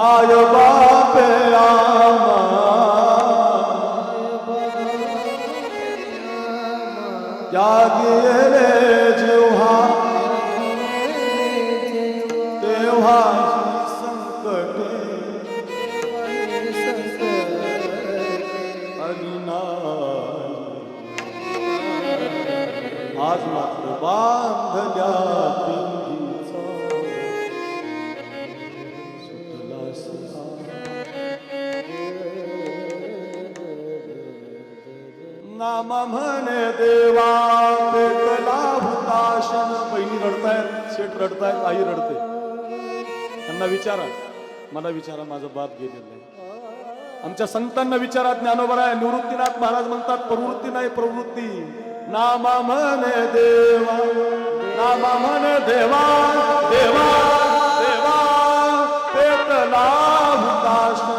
ਮਾਇ ਬਾਪੇ ਆਮਾ। ਰੇ ਜਿਉਹਾ। ਤੇਉਹਾ ਸੰਕਟ। ਅਗਿਨਾਸ਼ ਆਜ ਮਤ ਬਾਂਧ ਜਾ नाम म्हणे देवा पेटला हुताशन बहिणी रडतायत शेट रडतायत आई रडते. त्यांना विचारा. मला विचारा माझं बाप गेलेलं आहे. आमच्या संतांना विचारा ज्ञानोबर आहे निवृत्तीनाथ महाराज म्हणतात प्रवृत्ती नाही प्रवृत्ती. नामा म्हणे देवा नामा म्हणे देवा देवा देवा पेटला हुताशन.